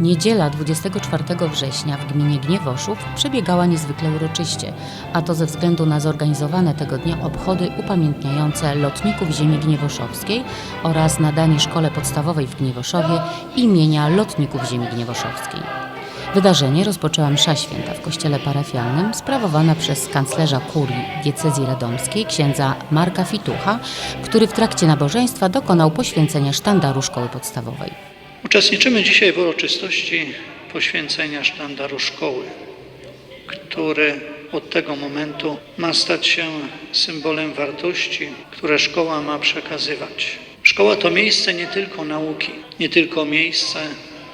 Niedziela 24 września w gminie Gniewoszów przebiegała niezwykle uroczyście, a to ze względu na zorganizowane tego dnia obchody upamiętniające lotników ziemi gniewoszowskiej oraz nadanie szkole podstawowej w Gniewoszowie imienia lotników ziemi gniewoszowskiej. Wydarzenie rozpoczęła msza święta w kościele parafialnym sprawowana przez kanclerza kurii diecezji radomskiej księdza Marka Fitucha, który w trakcie nabożeństwa dokonał poświęcenia sztandaru szkoły podstawowej. Uczestniczymy dzisiaj w uroczystości poświęcenia sztandaru szkoły, który od tego momentu ma stać się symbolem wartości, które szkoła ma przekazywać. Szkoła to miejsce nie tylko nauki, nie tylko miejsce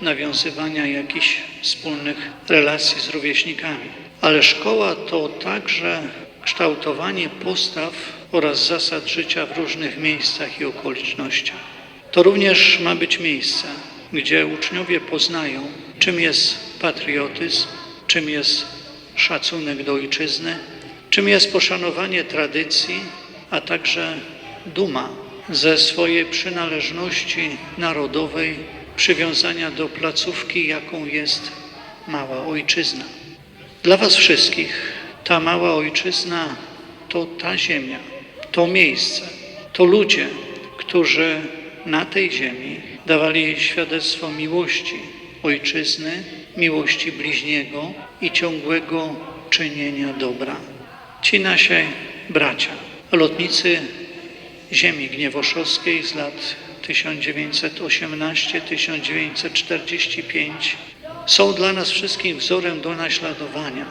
nawiązywania jakichś wspólnych relacji z rówieśnikami, ale szkoła to także kształtowanie postaw oraz zasad życia w różnych miejscach i okolicznościach. To również ma być miejsce, gdzie uczniowie poznają, czym jest patriotyzm, czym jest szacunek do ojczyzny, czym jest poszanowanie tradycji, a także duma ze swojej przynależności narodowej, przywiązania do placówki, jaką jest mała ojczyzna. Dla Was wszystkich ta mała ojczyzna to ta ziemia, to miejsce, to ludzie, którzy na tej ziemi dawali świadectwo miłości ojczyzny, miłości bliźniego i ciągłego czynienia dobra. Ci nasi bracia, lotnicy ziemi gniewoszowskiej z lat 1918-1945 są dla nas wszystkich wzorem do naśladowania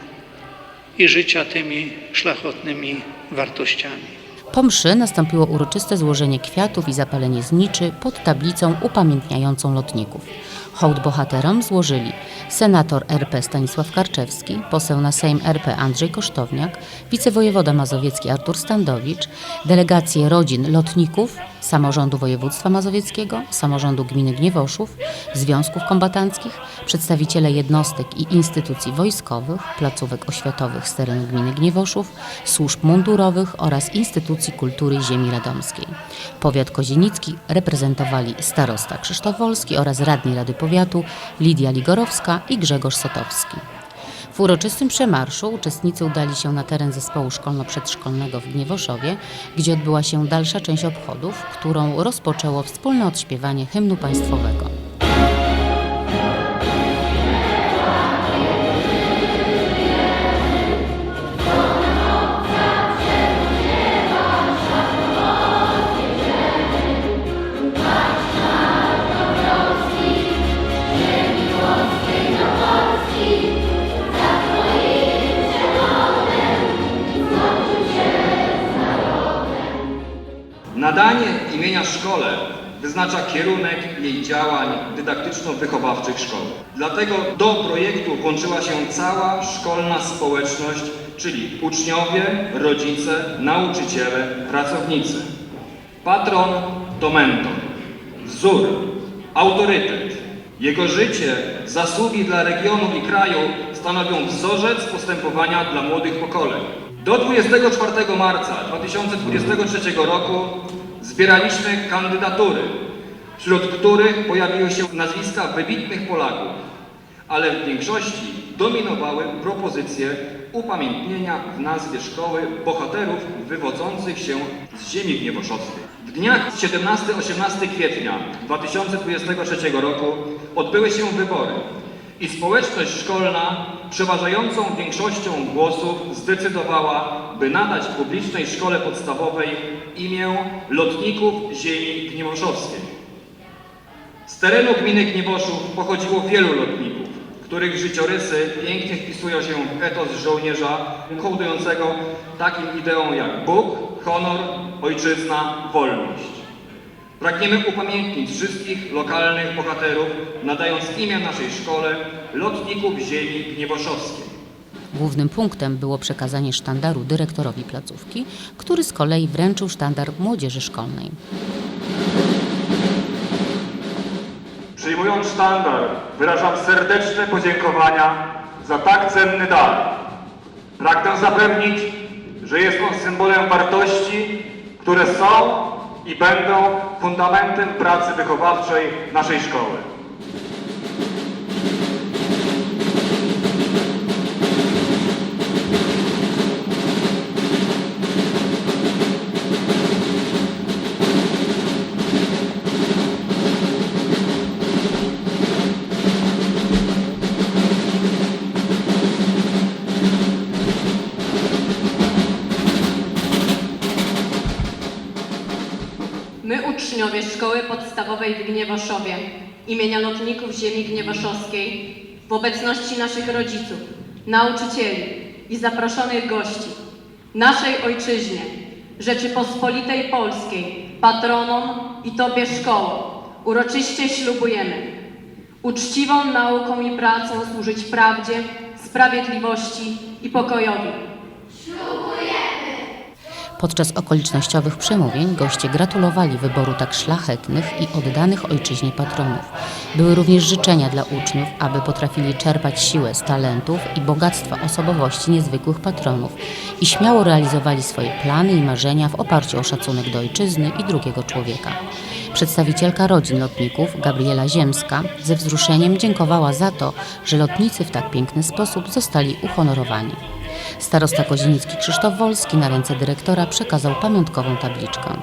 i życia tymi szlachetnymi wartościami. Po mszy nastąpiło uroczyste złożenie kwiatów i zapalenie zniczy pod tablicą upamiętniającą lotników. Hołd bohaterom złożyli senator RP Stanisław Karczewski, poseł na Sejm RP Andrzej Kosztowniak, wicewojewoda mazowiecki Artur Standowicz, delegacje rodzin lotników, samorządu województwa mazowieckiego, samorządu gminy Gniewoszów, związków kombatanckich, przedstawiciele jednostek i instytucji wojskowych, placówek oświatowych z terenu gminy Gniewoszów, służb mundurowych oraz instytucji kultury ziemi radomskiej. Powiat kozienicki reprezentowali starosta Krzysztof Wolski oraz radni Rady Powiatu Lidia Ligorowska i Grzegorz Sotowski. W uroczystym przemarszu uczestnicy udali się na teren zespołu szkolno-przedszkolnego w Gniewoszowie, gdzie odbyła się dalsza część obchodów, którą rozpoczęło wspólne odśpiewanie hymnu państwowego. Wyznacza kierunek jej działań dydaktyczno-wychowawczych szkoły. Dlatego do projektu włączyła się cała szkolna społeczność, czyli uczniowie, rodzice, nauczyciele, pracownicy. Patron to mentor, wzór, autorytet. Jego życie, zasługi dla regionu i kraju stanowią wzorzec postępowania dla młodych pokoleń. Do 24 marca 2023 roku zbieraliśmy kandydatury, wśród których pojawiły się nazwiska wybitnych Polaków, ale w większości dominowały propozycje upamiętnienia w nazwie szkoły bohaterów wywodzących się z ziemi gniewoszowskiej. W dniach 17-18 kwietnia 2023 roku odbyły się wybory i społeczność szkolna przeważającą większością głosów zdecydowała, by nadać publicznej szkole podstawowej imię lotników ziemi gniewoszowskiej. Z terenu gminy Gniewoszów pochodziło wielu lotników, których życiorysy pięknie wpisują się w etos żołnierza hołdującego takim ideom jak Bóg, honor, ojczyzna, wolność. Pragniemy upamiętnić wszystkich lokalnych bohaterów, nadając imię naszej szkole lotników ziemi gniewoszowskiej. Głównym punktem było przekazanie sztandaru dyrektorowi placówki, który z kolei wręczył sztandar młodzieży szkolnej. Przyjmując sztandar, wyrażam serdeczne podziękowania za tak cenny dar. Pragnę zapewnić, że jest on symbolem wartości, które są i będą fundamentem pracy wychowawczej naszej szkoły. Uczniowie Szkoły Podstawowej w Gniewoszowie imienia lotników ziemi gniewoszowskiej w obecności naszych rodziców, nauczycieli i zaproszonych gości, naszej ojczyźnie, Rzeczypospolitej Polskiej, patronom i Tobie szkoło, uroczyście ślubujemy uczciwą nauką i pracą służyć prawdzie, sprawiedliwości i pokojowi. Podczas okolicznościowych przemówień goście gratulowali wyboru tak szlachetnych i oddanych ojczyźnie patronów. Były również życzenia dla uczniów, aby potrafili czerpać siłę z talentów i bogactwa osobowości niezwykłych patronów i śmiało realizowali swoje plany i marzenia w oparciu o szacunek do ojczyzny i drugiego człowieka. Przedstawicielka rodzin lotników, Gabriela Ziemska, ze wzruszeniem dziękowała za to, że lotnicy w tak piękny sposób zostali uhonorowani. Starosta Kozienicki Krzysztof Wolski na ręce dyrektora przekazał pamiątkową tabliczkę.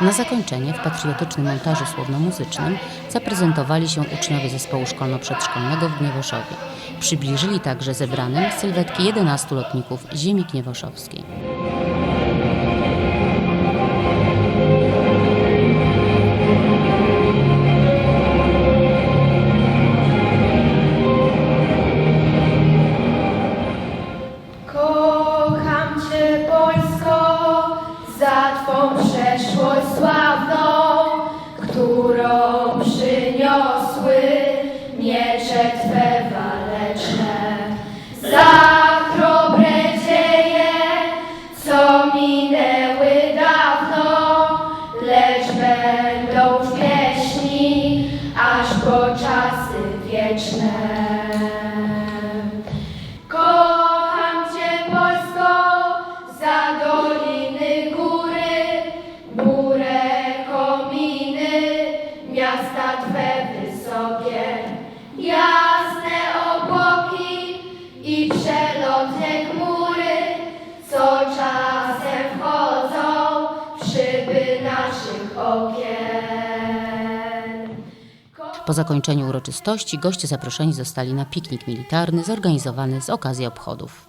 Na zakończenie w patriotycznym montażu słowno-muzycznym zaprezentowali się uczniowie zespołu szkolno-przedszkolnego w Gniewoszowie. Przybliżyli także zebranym sylwetki 11 lotników ziemi gniewoszowskiej. Będą pieśni aż po czasy wieczne. Po zakończeniu uroczystości goście zaproszeni zostali na piknik militarny zorganizowany z okazji obchodów.